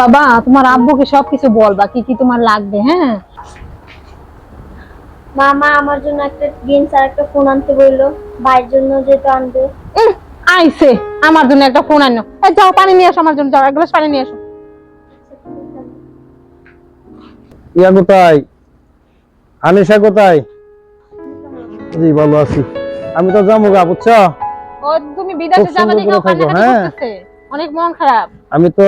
বাবা তোমার আব্বুকে সবকিছু বলবা কি কি তোমার লাগবে হ্যাঁ? মামা আমার জন্য একটা জিন্স আর একটা ফোন আনতে বলল। ভাইয়ের জন্য যেটা আনবে। আইছে আমার জন্য একটা ফোন আনো। এই যাও পানি নিয়ে আসো আমার জন্য যাও এক গ্লাস পানি নিয়ে আসো। ইয়া কোথায়? আনিশা কোথায়? জি ভালো আছি। আমি তো যাব গা বুঝছ? ও তুমি বিদেশে যাবে দেখে করে থাকো, কান্নাকাটি হ্যাঁ। করতেছে অনেক মন খারাপ। আমি তো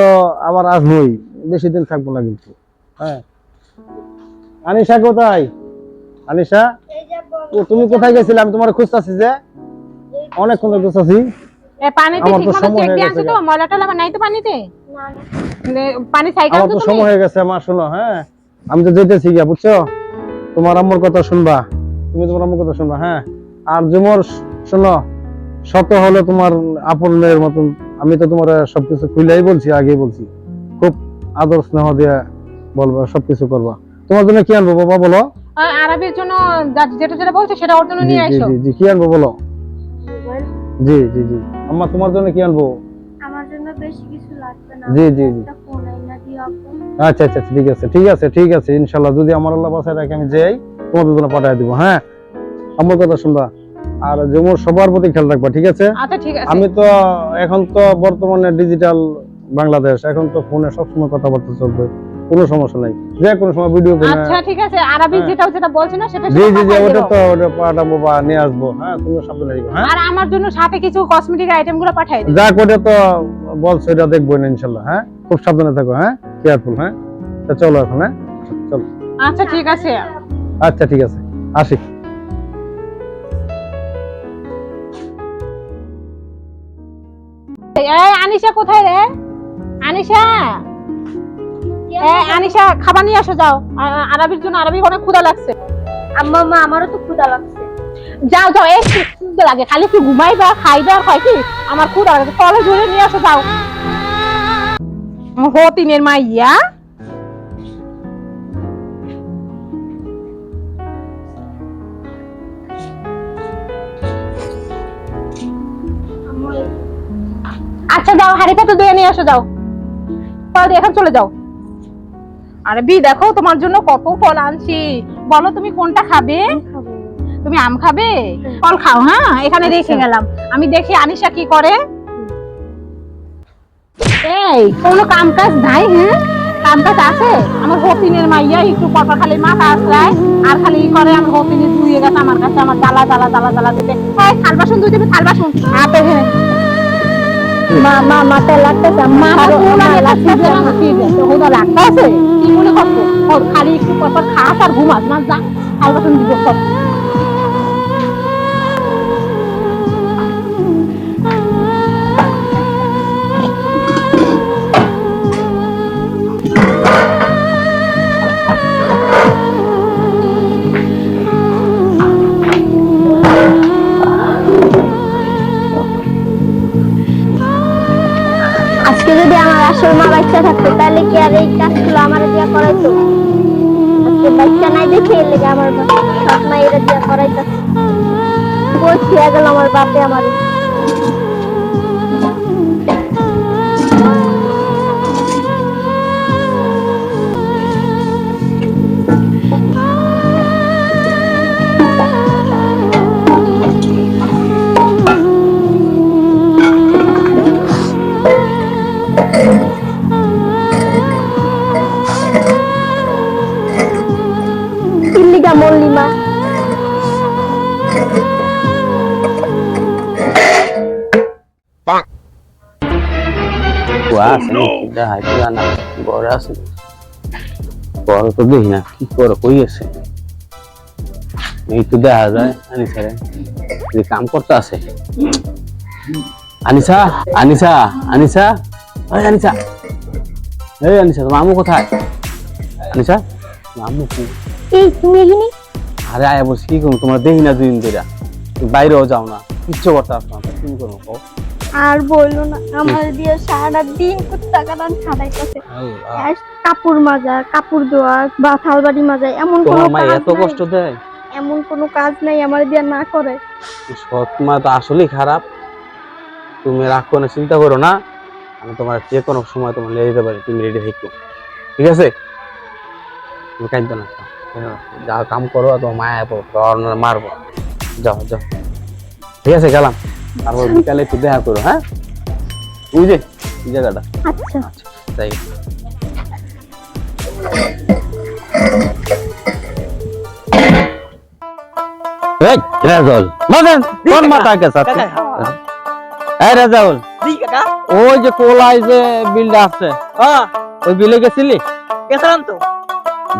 আবার আসবোই বেশি দিন থাকব না কিন্তু। হ্যাঁ। আনিশা কোথায়? আনিশা? ও, তুমি কোথায় গেছিলে? আমি তোমার খুঁজতেছি যে। অনেকক্ষণ ধরে খুঁজতেছি। এ পানিতে আমার তো ঠিক মতো চেক দিয়ে আনছো তো? ময়লা টলা নাই তো পানিতে? না না। মানে পানি সাইকেল আমার তো তো সময় হয়ে গেছে আমার শোনো হ্যাঁ। আমি তো যেতেছি গিয়া বুঝছ? তোমার আম্মুর কথা শুনবা। তুমি তোমার আম্মুর কথা শুনবা হ্যাঁ। আর জুমর শোনো শত হলে তোমার আপন মেয়ের মতন আমি তো তোমার সবকিছু খুলেই বলছি আগেই বলছি। খুব আদর স্নেহ দিয়ে বলবা সবকিছু করবা। তোমার জন্য কি আনব বাবা বলো? আরবির জন্য যেটা যেটা বলছে সেটা ওর জন্য নিয়ে জি আসো। জি জি কি আনব বলো? জি জি জি। আম্মা তোমার জন্য কি আনব? আমার জন্য বেশি কিছু লাগবে না। জি জি জি। আচ্ছা আচ্ছা আচ্ছা, ঠিক আছে ঠিক আছে ঠিক আছে ইনশাল্লাহ। যদি আমার আল্লাহ বাসায় রাখে আমি যাই তোমাদের জন্য পাঠিয়ে দিব হ্যাঁ? আমার কথা শুনবা। আর জমুর সবার প্রতি খেয়াল রাখবা ঠিক আছে? আচ্ছা আমি তো এখন তো বর্তমানে ডিজিটাল বাংলাদেশ এখন তো ফোনে সবসময় কথাবার্তা চলবে কোনো সমস্যা নাই। যে কোনো সময় ভিডিও করে আচ্ছা ঠিক আছে। আরবি হ্যাঁ। যেটা যেটা বলছে না সেটা জি জি জি ওটা তো ওটা পাঠাবো বা নিয়ে আসব। হ্যাঁ তুমি সাবধানে থাকো হ্যাঁ? আর আমার জন্য সাথে কিছু কসমেটিক আইটেমগুলো পাঠিয়ে দিও যা করে তো বলছো এটা দেখব না ইনশাল্লাহ হ্যাঁ? খুব সাবধানে থাকো হ্যাঁ? কেয়ারফুল হ্যাঁ? তা চলো এখন হ্যাঁ? চলো। আচ্ছা ঠিক আছে। আচ্ছা ঠিক আছে। আসি। আনিশা কোথায় রে? আনিশা? আনিশা? খাবার নিয়ে আসো যাও। আরবির জন্য আরবি অনেক ক্ষুধা লাগছে। আম্মা মা আমারও তো ক্ষুধা লাগছে। যাও যাও এই ক্ষুধা লাগে? খালি কি ঘুমাইবা খাইবা আর হয় কি? আমার ক্ষুধা লাগে। তলে ধরে নিয়ে আসো যাও। হতিনের মাইয়া। আচ্ছা যাও হাড়ি পাতে ধুয়ে নিয়ে আসো যাও। তাহলে এখন চলে যাও। আরে বি দেখো তোমার জন্য কত ফল আনছি। বলো তুমি কোনটা খাবে? তুমি আম খাবে? ফল খাও হ্যাঁ? এখানে রেখে আচ্ছা। গেলাম। আমি দেখি আনিশা কি করে। এই কোনো কাম কাজ নাই হ্যাঁ? কাম কাজ আছে? আমার হতিনের মাইয়া একটু পর খালি মাথা আসরায় আর খালি ই করে আমার হতিনে ধুয়ে গেছে আমার কাছে আমার জ্বালা জ্বালা জ্বালা জ্বালা দিতে। এই থাল বাসন ধুই দিবি থাল বাসন। হাতে এখানে মা মা মাথায় লাগতেছে মা লাগতেছে হুদা লাগতেছে। কি মনে করছ খালি একটু পর পর খাস আর ঘুমাস না যা বাসন দিব লেগে আমার সব মা এরা দিয়া করাইতো বলছি গেল আমার বাপে আমার। তো জানা ঘরে আছে তো দেখি না কি করে কই আছে? এই তো দেখা যায় আনিসা রে। যে কাম করতে আছে। আনিসা আনিসা আনিসা। ওই আনিসা। এই আনিসা তোমার আম্মু কোথায়? আনিসা আম্মু কি এই তুমি এখানে? আরে আয়া বলছি কি করব? তোমার দেখি না দুদিন ধরে বাইরেও যাও না কিচ্ছু করতে আসো না। তুমি করব? আর বলল না। আমার দিয়ে সারা দিন কুত্তা কাটান আহ, কাপড় মাজা কাপড় ধোয়া বা থালবাড়ি মাজা এমন কোনো কাজ এত কষ্ট দেয়? এমন কোনো কাজ নাই আমার দিয়ে না করে। সৎ মা তো আসলেই খারাপ। তুমি রাগ করে চিন্তা করো না। আমি তোমার যে কোনো সময় তোমার নিয়ে যেতে পারি তুমি রেডি থেকো। ঠিক আছে? তুমি কাঁদবে না যা কাম করো তোমার মায়া মারবো যাও যাও। ঠিক আছে গেলাম। তারপর বিকালে একটু দেখা করো হ্যাঁ? বুঝলে এই জায়গাটা। আচ্ছা। তাই। এই রেজাউল মাদেন কোন মাথা কে সাথে এই রেজাউল। জি কাকা ওই যে কোলাই যে বিলটা আছে হ্যাঁ। ওই বিলে গেছিলি? গেছিলাম তো।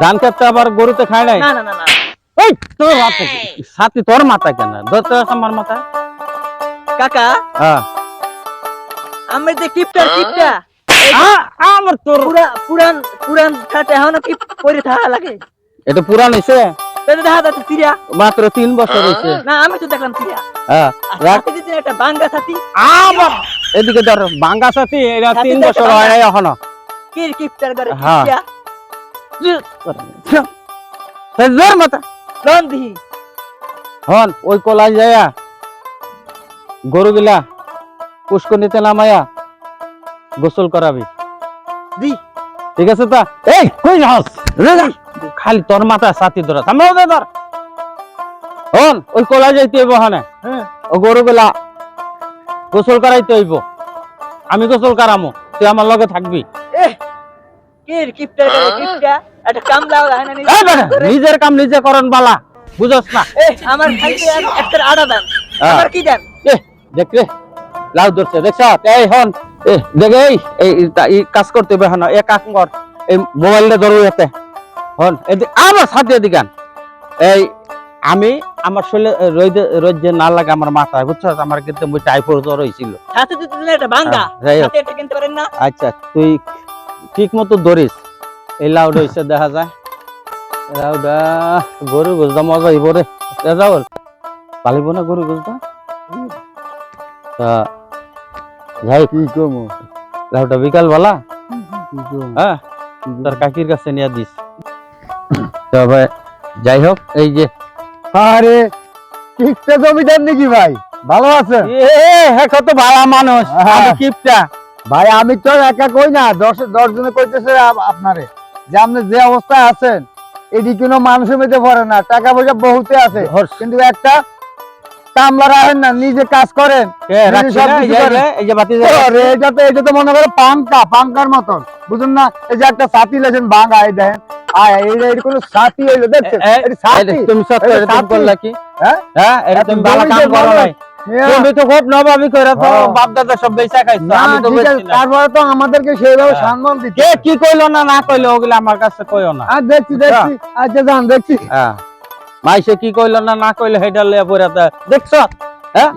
ধান খেতে আবার গরুতে খায় নাই? না না না না। এই তোর মাথা কি? সাথী তোর মাথা কেন? ধরতে আছে আমার মাথা কাকা। হ্যাঁ। আমার যে কিপটা কিপটা। আমার তোর পুরা পুরান পুরান খাটে এখনও কি পরে থাকা লাগে। এটা পুরান হইছে। দেখা যাচ্ছে মাত্র তিন বছর হইছে। না আমি তো দেখলাম হ্যাঁ রাখ। সাথে বাঙ্গা সাথী আবার এদিকে ধর বাঙ্গা সাথী এটা তিন বছর হয় নাই এখনও। কি কিপটার করে হ্যাঁ। কিপটা? জোর মাথা। লোন হন ওই কলাই যায়া। গরু গিলা পুষ্কনিতে নামায়া গোসল করাবি। দি। ঠিক আছে তা? এই কই যাস? খালি তোর মাথা সাথী ধরা। থামো দে ধর। হন ওই কলাই যাইতে হইব হানে। হ্যাঁ। ও গরু গিলা গোসল করাইতে হইব। আমি গোসল করামো। তুই আমার লগে থাকবি। নিজের কাম নিজে করন বালা। বুঝস না। এ আমার একটা আড়া দেন। হ্যাঁ। আমার কি দেন? এ দেখ রে লাউ ধরছে দেখছ এই হন। দেখ এই এই কাজ করতে হবে হন এ কাজ কর এই মোবাইলটা ধরো এতে। হন আমার সাথে এদিকান এই আমি আমার শরীরে রোদ রোদ যে না লাগে আমার মাথায় বুঝছ আমার কিন্তু মুই টাইফয়েড জ্বর সাথে দিতে দিলে একটা বাঙ্গা হ্যাঁ, যাই হোক। সাথে একটা কিনতে পারেন না? আচ্ছা তুই ঠিক মতো ধরিস। এই লাউডা হইছে দেখা যায়। লাউডা গরু গুজদা মজা হইব রে। রেজাউল পালিব না গরু গুজদা তা যাই কি কমো? লাউটা বিকাল বেলা হ্যাঁ? তোর কাকির কাছে নিয়ে দিস। তবে যাই হোক এই যে আরে কিপটা জমিদার নাকি ভাই? ভালো আছেন? এ হ্যাঁ কত ভালো মানুষ। হ্যাঁ। আমি কিপটা। ভাই আমি তো একা কই না দশ দশ জনে কইতেছে আপনারে। যে আপনি যে অবস্থায় আছেন এটি কোনো মানুষের মধ্যে পড়ে না টাকা পয়সা বহুতে আছে। কিন্তু একটা কামলা রাখেন না নিজে কাজ করেন। এটা তো এটা তো মনে করে পাঙ্কা পাঙ্কার মতন। বুঝুন না এই যে একটা ছাতি লেছেন ভাঙা এই দেখেন। হ্যাঁ? হ্যাঁ হ্যাঁ। তারপরে আমাদেরকে সেইভাবে হ্যাঁ। সম্মান দিতে কে কইলো না না কইলো ওগুলো আমার কাছে কইও না। দেখছি দেখছি। আচ্ছা যান দেখছি। হ্যাঁ। মাইসে কি কইলো না না কইলো হেডা লইয়া পড়া তা দেখছ? হ্যাঁ?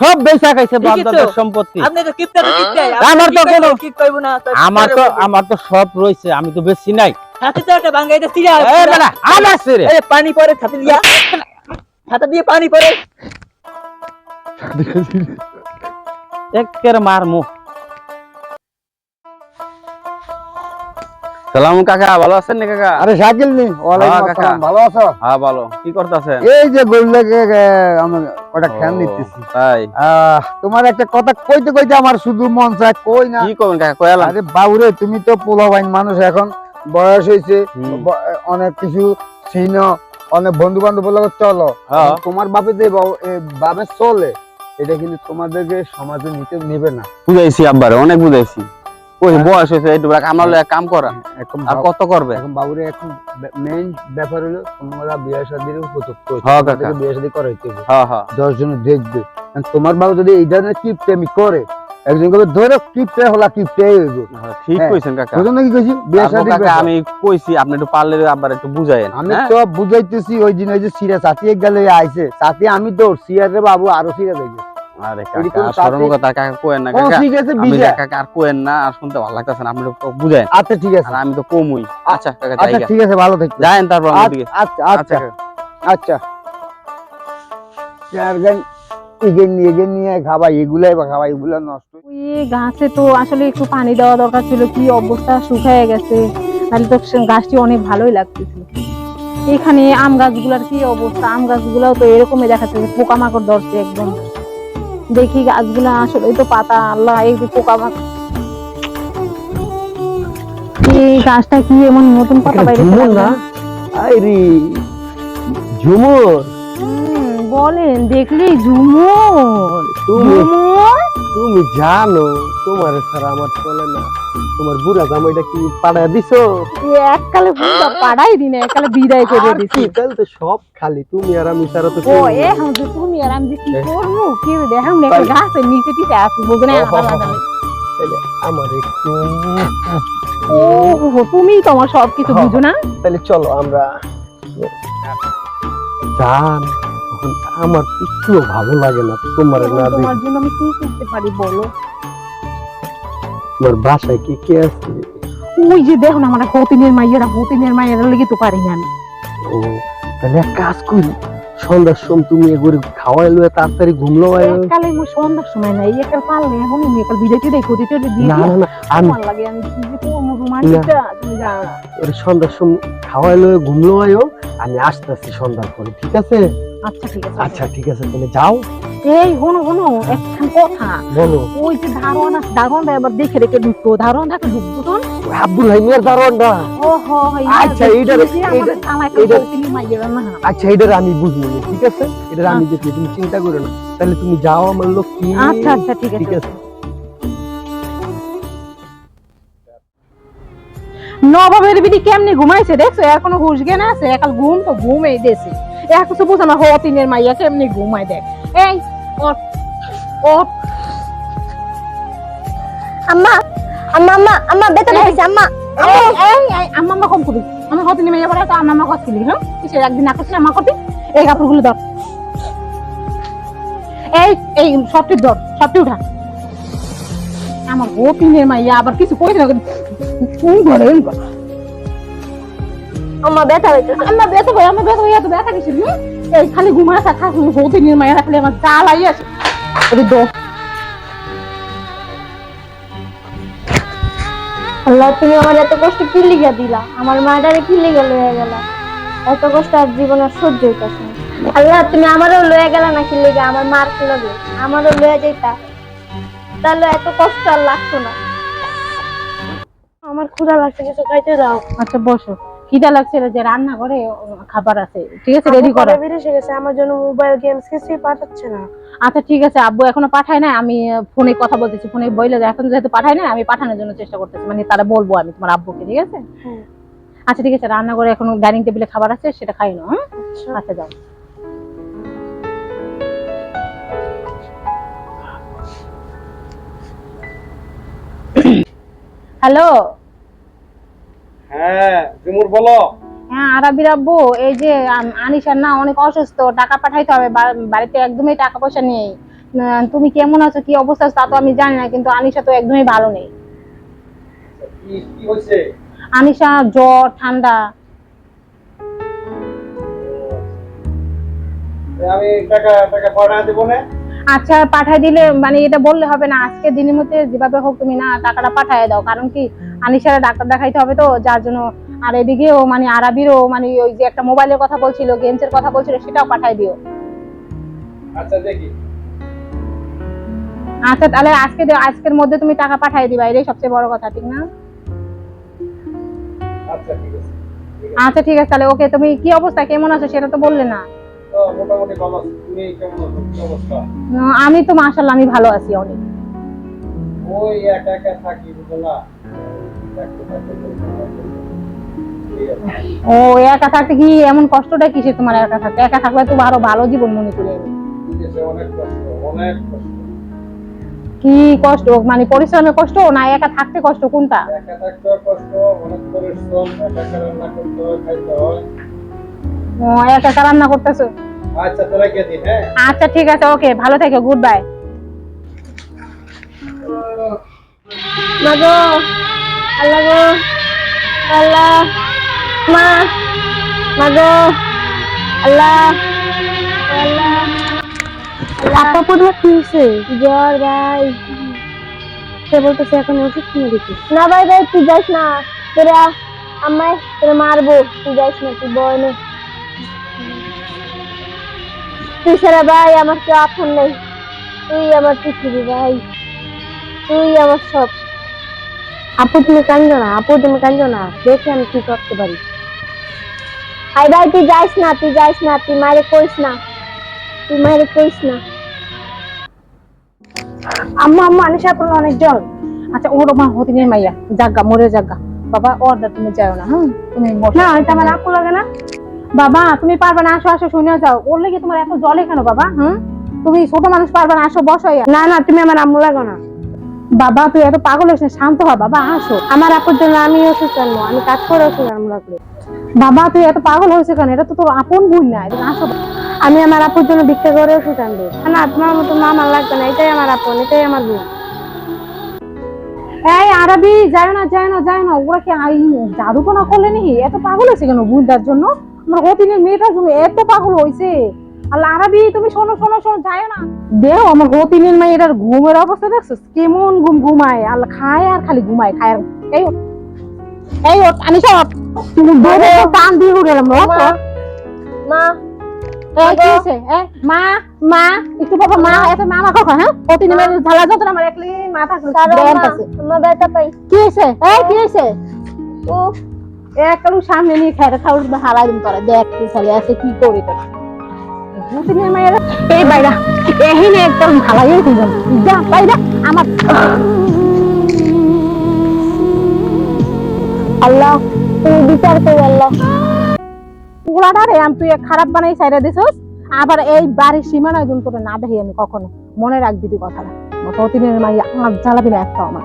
সব বেচা খাইছে বাপ ঠিকই তো। দাদার সম্পত্তি। আপনি তো কিপটা কিপটাই। আমার তো কোনো- কি কইব না আমার তো আমার তো সব রয়েছে আমি তো বেশি নাই। তো একটা এ আমার রে। এই পানি পরে দিয়া। দিয়ে পানি পরে। একের মার মুখ। সালাম কাকা ভালো আছেন নি কাকা? আরে শাকিল নি ওয়ালাইকুম হ্যাঁ, আসসালাম ভালো আছো? হ্যাঁ ভালো। কি করতেছেন এই যে গরুলাকে আমি কটা খ্যান দিতেছি তাই? তোমার একটা কথা কইতে কইতে আমার শুধু মন চায় কই না? কি করবেন কাকা কয়ালাম আরে বাবুরে তুমি তো পোলাবাইন মানুষ এখন বয়স হয়েছে অনেক কিছু চিহ্ন অনেক বন্ধু বান্ধব চলো। হ্যাঁ। তোমার বাপে যে বাবে চলে এটা কিন্তু তোমাদেরকে সমাজে নিতে নেবে না। বুঝাইছি আব্বারে অনেক বুঝাইছি। ওই। বয়স হয়েছে কাম আর কত করবে? এখন বাবুরে এখন মেইন ব্যাপার হলো তোমরা বিয়ে শাদির উপযুক্ত হ্যাঁ, কাকা। বিয়ে শাদী করাইতে হ্যাঁ হ্যাঁ। দশ জন দেখবে তোমার বাবু যদি এই ধরনের কিপটেমি করে একজন কবে ধরো কিপটে হলা কিপটে হইব। হ্যাঁ, ঠিক হ্যাঁ। কইছেন কাকা। বুঝো নাকি কইছি? বিয়ে শাদী কাকা আমি কইছি আপনি একটু পারলে আবার একটু বুঝাইন আমি হ্যাঁ? তো বুঝাইতেছি ওই দিন ওই যে সিরা সাথী এক গেলে আইছে। সাথী আমি দৌড়ছি আর রে বাবু আরও সিরা দেখবে। আরে কাকা সাথে- কথা কাকা কোয়েন না কাকা। ঠিক আছে বিজা কাকা আর কোয়েন না আর শুনতে ভালো লাগতেছে না আপনি একটু বুঝাইন আচ্ছা ঠিক আছে। আমি তো কমুই। আচ্ছা কাকা আচ্ছা ঠিক আছে ভালো থাকবে যাইন তারপর আমার আচ্ছা আচ্ছা আচ্ছা কাকা। আচ্ছা। চার গান এগেন এগেন নিয়ে খাবা এগুলাই বা খাবা এগুলা নষ্ট এই গাছে তো আসলে একটু পানি দেওয়া দরকার ছিল কি অবস্থা? শুকায় গেছে। তাহলে তো গাছটি অনেক ভালোই লাগতেছিল। এখানে আম গাছগুলার কি অবস্থা? আম গাছগুলাও তো এরকমই দেখাচ্ছে পোকামাকড় ধরছে একদম। দেখি গাছগুলো আসলে তো পাতা আল্লাহ এই পোকা এই গাছটা কি এমন নতুন পাতা বাইরে আরে ঝুমুর। বলেন দেখলি ঝুমুর। ঝুমুর? তুমি জানো তোমার ছাড়া আমার চলে না। তোমার বুড়া জামাইটা কি পাড়ায় দিছো? এককালে পুরো পাড়াই দিনে এককালে বিদায় করে দিছি। কি তাহলে তো সব খালি। তুমি আর আমি ছাড়া তো ও এ হাম যে তুমি আর আমি কি এ। করব? কি দেখাম দেখো তাই। গাছের নিচে টিচে আসি বুঝে না ও, হো, আলাদা তাহলে আমার একটু ও তুমি তো আমার সবকিছু হ্যাঁ। বুঝো না। তাহলে চলো আমরা জান। এখন আমার একটু ভালো লাগে না তোমার না। তোমার জন্য আমি কি করতে পারি বলো? তোমার বাসায় কি কে আছে? ওই যে দেখো না আমার হতিনের মাইয়েরা হতিনের মাইয়েরা লেগে তো পারি না ও তাহলে এক কাজ করি সন্ধ্যার সময় তুমি এগুলো খাওয়াই লয়ে তাড়াতাড়ি ঘুমলো এককালে আমার সন্ধ্যার সময় নাই একাল পারলে এখন আমি একাল বিদায় টিদায় করে টেরে দিয়ে না না না আমি আমার লাগে আমি কি যে করব রোমান্টিকটা তুমি জানো না। সন্ধ্যার সময় খাওয়াই লয়ে ঘুমলো আয়ো আমি আসতেছি সন্ধ্যার পরে ঠিক আছে? আচ্ছা ঠিক আছে। আচ্ছা ঠিক আছে তাহলে যাও। এই হনো হনো একখান কথা। বলো। ওই যে ধারণ আছে ধারণটা এবার দেখে রেখে ঢুকতো ধারণ থাকে ঢুকতো তো আব্দুল হাইমিয়ার দারোয়ানটা। ও হো আচ্ছা, এইটার- না। আচ্ছা এটার আমি বুঝব ঠিক আছে? এটা আমি দেখি তুমি চিন্তা করো না। তাহলে তুমি যাও আমার লক্ষ্মী আচ্ছা আচ্ছা ঠিক ঠিক আছে। নবাবের বিটি কেমনে ঘুমাইছে দেখছ? এর কোনো হুশ জ্ঞান আছে? একাল ঘুম তো ঘুমেই দেছে এক কিছু বুঝো না হতিনের মাইয়া কেমনে ঘুমাই দেখ। এই আম্মা আম্মা আম্মা আম্মা বেতন। হয়েছে আম্মা। আম্মা আম্মা কম করি। আমি হতিনের মাইয়া পড়ে তো আম্মা আম্মা করছিলি হ্যাঁ? একদিন না করছিলি আম্মা করবি? এই কাপড়গুলো ধর। এই এই সবটি ধর সবটি উঠা। আমার হতিনের মাইয়া আবার কিছু কইছে না ঘরে ব্যথা আম্মা ব্যথা ভাই আমার ব্যথা তো ব্যথা? এই খালি ঘুমায় থাকা হতে নিয়ে মায়ের খালি আমার আছে ওরে দো। আল্লাহ তুমি আমার এত কষ্ট কি লিগা দিলা? আমার মাটারে কি লিগা লয়ে গেলা? এত কষ্ট আর জীবন আর সহ্য হইতাছে আল্লাহ তুমি আমারও লয়ে গেলা না কি লিগা? আমার মার লগে? আমারও লয়ে যাইতা। তাহলে এত কষ্ট আর লাগতো না। আমার ক্ষুধা লাগছে কিছু খাইতে দাও। আচ্ছা বসো। খিদা লাগছে যে রান্না করে খাবার আছে? ঠিক আছে রেডি করো। বেরিয়ে গেছে? আমার জন্য মোবাইল গেমস কিছুই পাঠাচ্ছে না। আচ্ছা ঠিক আছে আব্বু এখনও পাঠায় না আমি ফোনে কথা বলতেছি ফোনে বইলে এখন যেহেতু পাঠায় না আমি পাঠানোর জন্য চেষ্টা করতেছি। মানে তারা বলব আমি তোমার আব্বুকে ঠিক আছে? আচ্ছা ঠিক আছে রান্না করে এখন ডাইনিং টেবিলে খাবার আছে সেটা খাই না আচ্ছা যাও। হ্যালো? হ্যাঁ জুমুর বলো। হ্যাঁ আরাবির আব্বু এই যে আনিশার না অনেক অসুস্থ টাকা পাঠাইতে হবে বাড়িতে একদমই টাকা পয়সা নেই। তুমি কেমন আছো কি অবস্থা তা তো আমি জানি না কিন্তু আনিশা তো একদমই ভালো নেই। আনিশা জ্বর ঠান্ডা। আমি টাকা টাকা পাঠা দেবো না? আচ্ছা পাঠাই দিলে মানে এটা বললে হবে না আজকে দিনের মধ্যে যেভাবে হোক তুমি না টাকাটা পাঠায় দাও কারণ কি আনিশার ডাক্তার দেখাইতে হবে তো যার জন্য আর এদিকেও মানে আরাবিরও মানে ওই যে একটা মোবাইলের কথা বলছিল গেমস এর কথা বলছিল সেটাও পাঠাই দিও। আচ্ছা দেখি। আচ্ছা তাহলে আজকে আজকের মধ্যে তুমি টাকা পাঠাই দিবা এটাই সবচেয়ে বড় কথা ঠিক না? আচ্ছা ঠিক আছে। আচ্ছা ঠিক আছে তাহলে ওকে তুমি কি অবস্থা কেমন আছো সেটা তো বললে না। আমি তো মাশাল্লাহ আমি ভালো আছি অনেক। ওই একা একা থাকি বুঝো ও, একা থাকতে কি এমন কষ্টটা কিসে তোমার একা থাকতে? একা থাকলে তো আরও ভালো জীবন মনে করি কি কষ্ট? মানে পরিশ্রমের কষ্ট না একা থাকতে কষ্ট কোনটা? ও, একা একা রান্না করতেছো? আচ্ছা তোরা কে দিন হ্যাঁ আচ্ছা ঠিক আছে, ওকে, ভালো থেকো, গুড বাই। মা গো। আল্লাহ গো আল্লাহ মা মা গো আল্লাহ আল্লাহ। আপা পড়ুয়া কি হয়েছে? জ্বর ভাই। সে বলতেছে এখন ওষুধ কিনে দিতে। না ভাই ভাই তুই যাস না। তোরা আমায় তোরা মারবো। তুই যাস না তুই বয় না। তুই সারা ভাই আমার কেউ আপন নেই। তুই আমার পৃথিবী ভাই। তুই আমার সব। আপু তুমি কান্দো না আপু তুমি কান্দো না। দেখি আমি কি করতে পারি। হাই ভাই তুই যাইস না তুই যাইস না তুই মারে কইস না। তুই মারে কইস না। আম্মা আম্মা আনিস আপনার অনেক জল। আচ্ছা ওর মা হতিনের মাইয়া। জাগা মরে জাগা। বাবা অর্ডার তুমি যাও না হুম? তুমি না এটা আমার আপু লাগে না। বাবা তুমি পারবে না আসো আসো শুনে যাও। ওর লেগে তোমার এত জলে কেন বাবা হুম? তুমি ছোট মানুষ পারবে না আসো বসো না না তুমি আমার আম্মু লাগো না। বাবা তুই এত পাগল না, শান্ত হ বাবা আসো আমার আপুর জন্য আমি ওষুধ আনব আমি কাজ করে ওষুধ আনব। বাবা তুই এত পাগল হয়েছে কেন? এটা তো তোর আপন বোন না এটা আসো আমি আমার আপুর জন্য ভিক্ষা করে ওষুধ আনব। না তোমার মতো মা আমার লাগবে না এটাই আমার আপন এটাই আমার ভুল। এই আরবি যায় না যায় না যায় না ওরা কি আই জাদুপনা করলে নাকি? এত পাগল হয়েছে কেন বুনটার জন্য? আমার হতিনের মেয়েটার এত পাগল হয়েছে। আল্লাহ আরবি তুমি শোনো শোনো শোনো যায় না। দেও আমার হতিনের মেয়েটার ঘুমের অবস্থা দেখছ কেমন ঘুম ঘুমায়? আল্লাহ খায় আর খালি ঘুমায় খায় আর এই। এই আনিস ওঠ। তুমি টান দিয়ে উঠে ওঠ। মা কি মা মা একটু বাবা মা এত মামা কখন হ্যাঁ? ঝালা আমার একলি মাথা মা ব্যথা পাই। কি এই কি ও সামনে নিয়ে হারাই দিন তোরা দেখ খালি আছে কি করি তোর। খারাপ বানাই সাইরা দিছস, আবার এই বাড়ির সীমানায় গুণ করে না দেখি আমি কখনো। মনে রাখবি তুই কথাটা। ভূতিনের মাইয়া আমার জ্বালাবি না একটা আমার।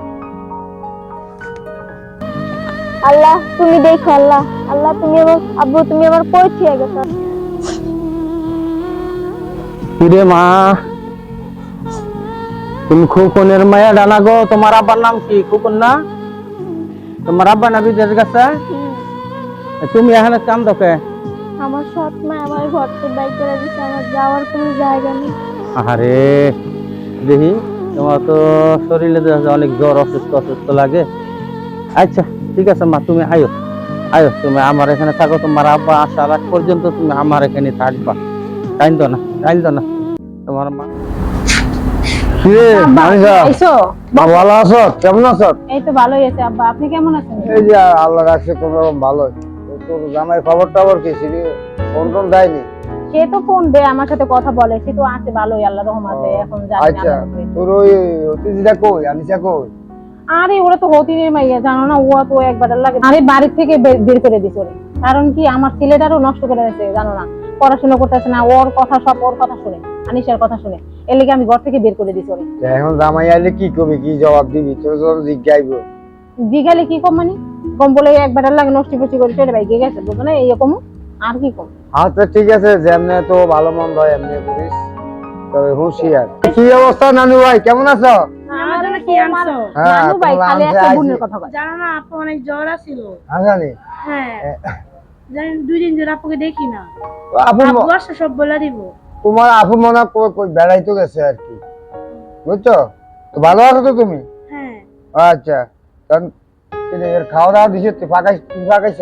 আল্লাহ, তুমি দেখো, আল্লাহ। আল্লাহ, তুমি আমার আব্বু, তুমি আমার থিয়ে গেছো। কিরে মা তুমি খুকুনের মায়া ডানা গো তোমার আব্বার নাম কি? খুকুন না? তোমার আব্বা না বিদেশ গেছে? তুমি এখানে কাম দোকে আমার সৎ মা আমার ঘর থেকে বাইক করে দিচ্ছে আমার যাওয়ার কোনো জায়গা নেই। আরে দেখি তোমার তো শরীরে অনেক জ্বর অসুস্থ অসুস্থ লাগে। আচ্ছা ঠিক আছে মা তুমি আয়ো আয়ো তুমি আমার এখানে থাকো তোমার আব্বা আসার আগ পর্যন্ত তুমি আমার এখানে থাকবা। কাইন্দ না কাইন্দ না। তোমার মা কিরে মানিসা আইসো ভালো আছো? কেমন আছো? এই তো ভালোই আছে আব্বা। আপনি কেমন আছেন? এই যে আল্লাহ রাখছে কোন রকম ভালো তোর জামাই খবর টবর কি সিরি ফোন টোন দেয়নি? সে তো ফোন দেয় আমার সাথে কথা বলে। সে তো আছে ভালোই আল্লাহ রহমাতে। এখন জানি আচ্ছা তোর ওই অতিথিটা কই? আনিসা কই? আরে ওরা তো হতিনের মাইয়া জানো না? ও তো একবার লাগে। আরে বাড়ি থেকে বের বের করে দিছে কারণ কি আমার ছেলেটারও নষ্ট করে দিয়েছে জানো না? পড়াশোনা করতেছে না ওর কথা সব ওর কথা শুনে আনিশার কথা শুনে। এর লেগে আমি ঘর থেকে বের করে দিছি ওরে। এখন জামাই আইলে কি কবি কি জবাব দিবি? তোর যখন জিজ্ঞাইব। জিগালে কি কম মানে? কম বলে একবার লাগে নষ্ট ফষ্টি করে চলে ভাই গেছে বুঝো না এইরকম আর কি কম? আচ্ছা ঠিক আছে যেমনে তো ভালো মন্দ হয় এমনি করিস। তবে হুঁশিয়ার। কি অবস্থা নানু ভাই কেমন আছো? আমার কি আনছো? হ্যাঁ, নানু ভাই খালি একটা। বোনের কথা জানো না আপু অনেক জ্বর আছিল। আসানি হ্যাঁ। জানি দুই দিন ধরে আপুকে দেখি না। আপু সব বলে দিব। তোমার আপু মনে কই- কই বেড়াইতে গেছে আর কি। বুঝছ? তো ভালো আছো তো তুমি? হ্যাঁ। আচ্ছা কারণ এর খাওয়া দাওয়া দিছে তুই পাকাইছ তুই পাকাইছ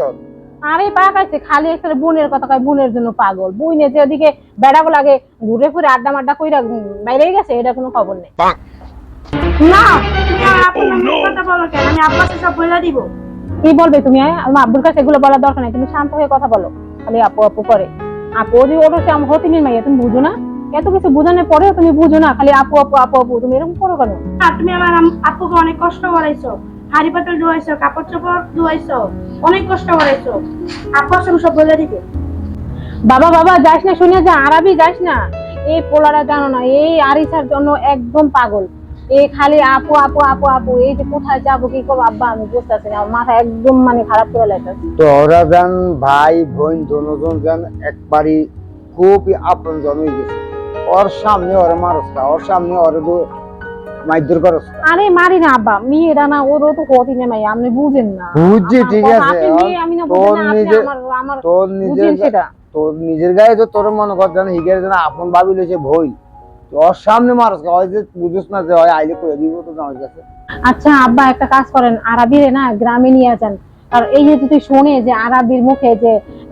আরে পাকাইছে খালি একটা বোনের কথা কয় বোনের জন্য পাগল। বুইনে যে ওদিকে বেড়াবো লাগে ঘুরে ঘুরে আড্ডা মাড্ডা কইরা বাইরে গেছে এটা কোনো খবর নেই। না আপুর কথা বলো কেন? আমি সব বলে দিব। কি বলবে তুমি আমার আব্বুর কাছে এগুলো বলার দরকার নেই তুমি শান্ত হয়ে কথা বলো। খালি আপু আপু করে। আপু যদি ওর হচ্ছে আমার হতিনের মাইয়া তুমি বুঝো না? এত কিছু বোঝানোর পরেও তুমি বুঝো না খালি আপু আপু আপু আপু তুমি এরকম করো কেন? আর তুমি আমার আপুকে অনেক কষ্ট করাইছো হাড়ি পাতাল ধোয়াইছো কাপড় চোপড় ধোয়াইছো অনেক কষ্ট করাইছো আপু আমি সব বলে দিব। বাবা বাবা যাস না শুনে যা আরবি যাস না। এই পোলারা জানো না এই আরিসার জন্য একদম পাগল। এই খালি আপু আপু আপু আপু এই যে কোথায় যাব কি করব? আব্বা আমি বুঝতেছি না মাথা একদম মানে খারাপ করে লাগতেছে তো ওরা যান ভাই বোন দুজন যান একবারই খুবই আপন জন হয়ে গেছে। ওর সামনে ওরে মারস না ওর সামনে ওরে দু মাইদুর করস আরে মারি না আব্বা মেয়েরা না ওরও তো কতি নেই আপনি বুঝেন না। বুঝছি, ঠিক আছে, আপনি মেয়ে, আমি না তোর বুঝেন না, আপনি নিজের- আমার আমার তোর নিজের তোর নিজের গায়ে তো তোর মনে কর জান হিগের যেন আপন ভাবি লইছে ভই ওর সামনে যে না যে ওই আইলে করে দিব তো আমার কাছে। আচ্ছা আব্বা একটা কাজ করেন আরবিরে না গ্রামে নিয়ে যান। আর এই যে যদি শোনে যে আরাবির মুখে যে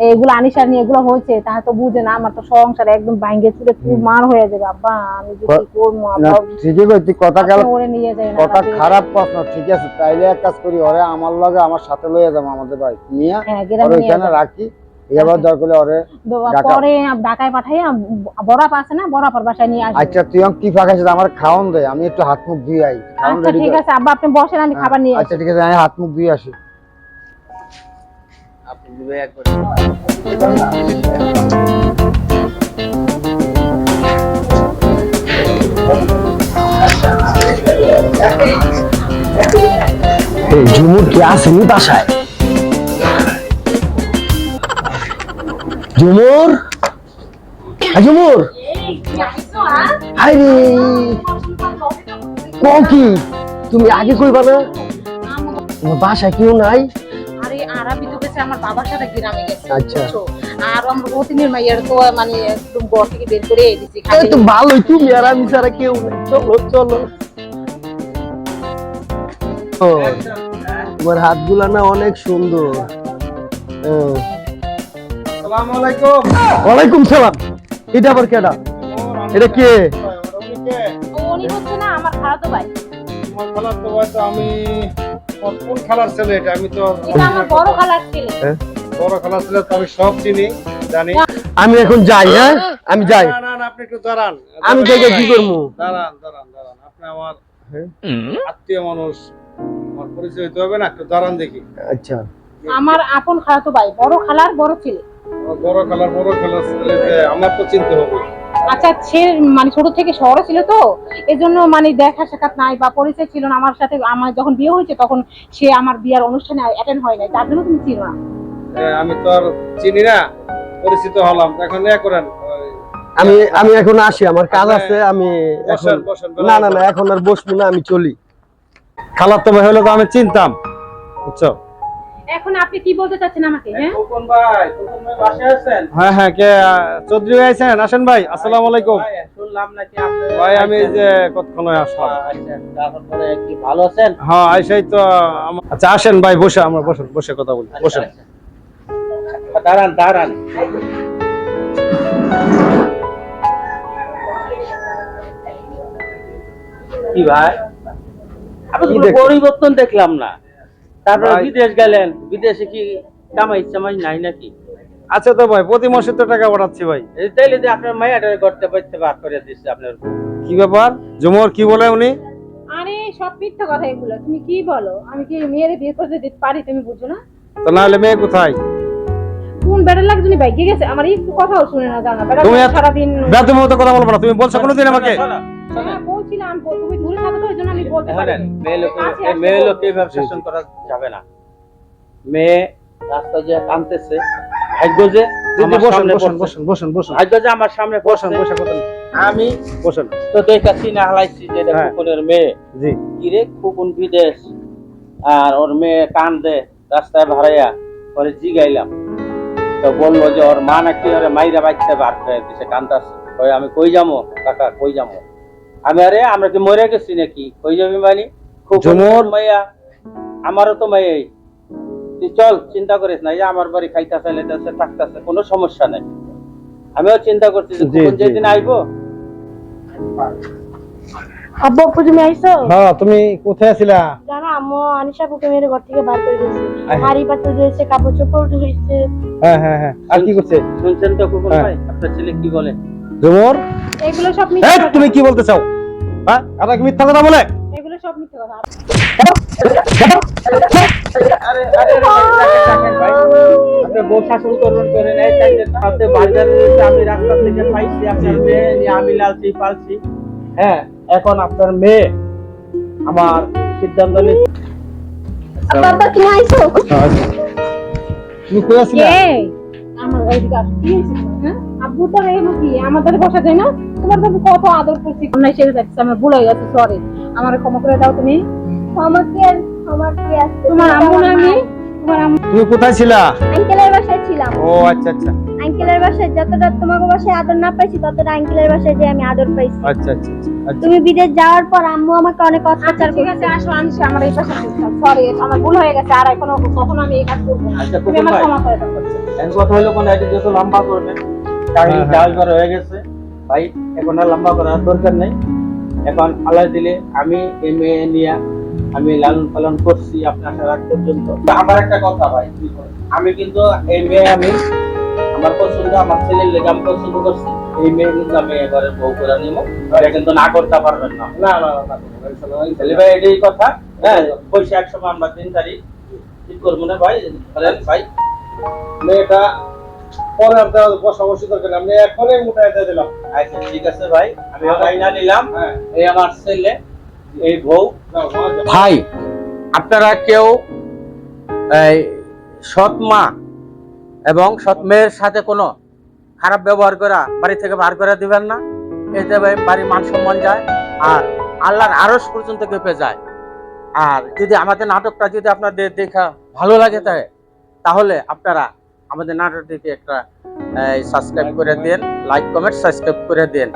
এগুলো আনিসার নিয়ে এগুলো হয়েছে তাহলে তো বুঝে না আমার তো সংসার একদম ভাঙ্গে চুরে মার হয়ে যাবে। আব্বা আমি যে কি করব ঠিকই কথা ওরে নিয়ে যাই কথা খারাপ কথা ঠিক আছে তাইলে এক কাজ করি ওরে আমার লগে আমার সাথে লইয়া যাব আমাদের নিয়ে হ্যাঁ গ্রামে ওইখানে রাখি। এবার দরকার ওরে পরে ঢাকায় পাঠাইয়া না বাসায় নিয়ে আচ্ছা তুই আমার দে আমি একটু হাত মুখ ধুই আই। আচ্ছা ঠিক আছে আব্বা আপনি বসেন আমি খাবার নিয়ে আচ্ছা ঠিক আছে আমি হাত মুখ ধুই আসি। আপনি দিবে একবার এই ঝুমুর কি আসেনি বাসায়? ঝুমুর ঝুমুর হাই রে কও কি? তুমি আগে কইবা না? তোমার বাসায় কেউ নাই? আরে আরাবি তো গেছে আমার বাবার সাথে গ্রামে গেছে আচ্ছা। আর আমার মাইয়ার তো মানে একদম ঘর থেকে বের করে দিছি এই তো ভালোই তুমি আর আমি ছাড়া কেউ নাই। চলো চলো। ও, তোমার হাতগুলা না অনেক সুন্দর। ও। ওয়ালাইকুম সালাম। এটা আবার কেডা? এটা কে? উনি হচ্ছে না আমার খালাতো ভাই। আমি কোন খেলার ছেলে এটা? আমি তো এটা আমার বড় খালার ছেলে। বড় খেলার ছেলে তো আমি সব চিনি জানি। আমি এখন যাই হ্যাঁ? আমি যাই। না না আপনি একটু দাঁড়ান। আমি দেখে কি করব? দাঁড়ান দাঁড়ান দাঁড়ান। আপনি আমার আত্মীয় মানুষ। আমার পরিচয় হইতে হবে না একটু দাঁড়ান দেখি। আচ্ছা। আমার আপন খালাতো ভাই বড় খালার বড় ছেলে। বড় খেলার বড় যে আমার তো চিনতে হবে। আচ্ছা সে মানে ছোট থেকে শহরে ছিল তো? এজন্য মানে দেখা সাক্ষাৎ নাই বা পরিচয় ছিল না। আমার সাথে আমার যখন বিয়ে হয়েছে তখন সে আমার বিয়ার অনুষ্ঠানে অ্যাটেন্ড হয় নাই। তার জন্য তুমি ছিল না। আমি তো আর চিনি না। পরিচিত হলাম। এখন এ করেন আমি আমি এখন আসি। আমার কাজ আছে আমি এখন না না না এখন আর বসবো না আমি চলি। খালার তো হলে তো আমি চিনতাম বুঝছ? এখন আপনি কি বলতে চাচ্ছেন আমাকে হ্যাঁ? কোন ভাই কোন ভাই বাসায় আছেন? হ্যাঁ হ্যাঁ কে চৌধুরী ভাই আছেন? আসেন ভাই আসসালামু আলাইকুম। ভাই শুনলাম নাকি আপনি ভাই আমি যে কতক্ষণ আসলাম। আচ্ছা তারপরে কি ভালো আছেন? হ্যাঁ আইসাই তো আচ্ছা আসেন ভাই বসে আমরা বসেন বসে কথা বলি বসেন। আচ্ছা, আচ্ছা। দাঁড়ান দাঁড়ান। কি ভাই? দেখছেন? পরিবর্তন দেখলাম না। তারপরে বিদেশ গেলেন বিদেশে কি কামাই চামাই নাই নাকি? আচ্ছা তো ভাই প্রতি মাসে তো টাকা পাঠাচ্ছি ভাই। তাইলে যে আপনার মায়াটা করতে পারতে বার করে দিচ্ছে আপনার কি ব্যাপার? জুমর কি বলে উনি? আরে সব মিথ্যা কথা এগুলো। তুমি কি বলো? আমি কি মেয়ের বিয়ে করতে দিতে পারি তুমি বুঝো না? তো না হলে মেয়ে কোথায়? কোন বেড়ার লাগে তুমি বাইকে গেছে। আমার একটু কথাও শুনে না জানা তুমি এত- সারাদিন বেতন মতো কথা বলব না। তুমি বলছো কোনোদিন আমাকে? বলছিলাম তো, তুমি দূরে থাকো তো জন্য আমি বলতে মেয়ে এইভাবে শাসন করা যাবে না। মেয়ে রাস্তা যে ভাগ্য যে আমার সামনে বসেন বসে কথা আমি বসেন। তো দেখা চিনা হালাইছি যে হ্যাঁ। মেয়ে। জি। কিরে খুকুন বিদেশ। আর ওর মেয়ে কান দে রাস্তায় ভাড়াইয়া পরে জিগাইলাম। তো বলল যে ওর মা নাকি ওরে মাইরা বাইতে বার করে দিছে কান্দাস। আমি কই যাব? কাকা কই যাব? আমি আরে আমরা কি মরে গেছি নাকি? কই যাবি মানে? ঝুমুর। মাইয়া। আমারও তো মাইয়াই তুই চল চিন্তা করিস না এই যে আমার বাড়ি খাইতাছে লেতাছে থাকতেছে কোনো সমস্যা নাই। আমিও চিন্তা করছি। যেদিন আইবো। আব্বু আপু তুমি আইছো? হ্যাঁ তুমি কোথায় ছিলা জানো আম্মু আনিশা আপুকে মেরে ঘর থেকে বার করে দিয়েছে। হাড়ি পাতিল রয়েছে কাপড় চোপড় রয়েছে হ্যাঁ হ্যাঁ হ্যাঁ। আর কি করছে? শুনছেন তো খুকুন হ্যাঁ। ভাই? আপনার ছেলে কি বলে? জুমর এগুলো সব মিথ্যা কথা। তুমি কি বলতে চাও? হ্যাঁ? আর কি মিথ্যা কথা বলে? এগুলো সব মিথ্যা কথা। আরে আরে রাখেন, ভাই। আপনি বউ শাসন করবেন করেন এই টাইমে হাতে বাজারে আমি রাস্তা থেকে পাইছি আপনার মেয়ে আমি লালছি পালছি। হ্যাঁ এখন আপনার মেয়ে আমার সিদ্ধান্ত নিচ্ছে। বাবা তুমি আইছো তুমি কোথায় ছিলা আমার ওইদিকে আসো। কি আমাদের বসা যায় না? তোমার তো কত আদর করছি। অন্যায় সেরে যাচ্ছে আমার ভুল হয়ে গেছে সরি আমার ক্ষমা করে দাও তুমি। আমাকে আমাকে তোমার আম্মু না আমি? তোমার আম্মু তুমি কোথায় ছিলা? আঙ্কেলের বাসায় ছিলাম। ও আচ্ছা আচ্ছা। আঙ্কেলের বাসায় যতটা তোমাকে বাসায় আদর না পাইছি ততটা আঙ্কেলের বাসায় যে আমি আদর পাইছি। আচ্ছা আচ্ছা আচ্ছা তুমি বিদেশ যাওয়ার পর আম্মু আমাকে অনেক আচ্ছা অত্যাচার ঠিক আছে করছে। আসো আমি আমার এই পাশে সরি আমার ভুল হয়ে গেছে আর এখনও কখনো আমি এই কাজ করব না। আচ্ছা তুমি আমার ক্ষমা করে দাও। এখন কথা হলো কোন এটা যত লম্বা করবেন কাহিনী হ্যাঁ, হ্যাঁ। করা হয়ে গেছে। ভাই এখন আর লম্বা করার দরকার নেই। এখন আল্লাহ দিলে আমি এই মেয়ে নিয়ে আমি লালন পালন করছি আপনার সারা পর্যন্ত। আমার একটা কথা ভাই আমি কিন্তু এই মেয়ে আমি আমার পছন্দ আমার ছেলের লেগে আমি পছন্দ করছি। এই মেয়ে কিন্তু আমি এবারে বউ করে নিব। এটা কিন্তু না করতে পারবেন না। না না ছেলে ভাই এটাই কথা। হ্যাঁ পয়সা এক সময় আমরা তিন তারিখ ঠিক করব না ভাই? ভাই। মেয়েটা পরে আর দেওয়া বসা বসি দরকার নেই। আমি এখনই দিয়ে দিলাম। আচ্ছা ঠিক আছে ভাই। আমি আইনা নিলাম। হ্যাঁ। এই আমার ছেলে এই বউ। ভাই আপনারা কেউ এই সৎ মা এবং সৎ মেয়ের সাথে কোনো খারাপ ব্যবহার করা বাড়ি থেকে বার করে দিবেন না। এতে ভাই বাড়ি মান সম্মান যায় আর আল্লাহর আরস পর্যন্ত কেঁপে যায়। আর যদি আমাদের নাটকটা যদি আপনাদের দেখা ভালো লাগে তাই তাহলে আপনারা আমাদের নাটক টিভি একটা সাবস্ক্রাইব করে দেন লাইক কমেন্ট সাবস্ক্রাইব করে দেন।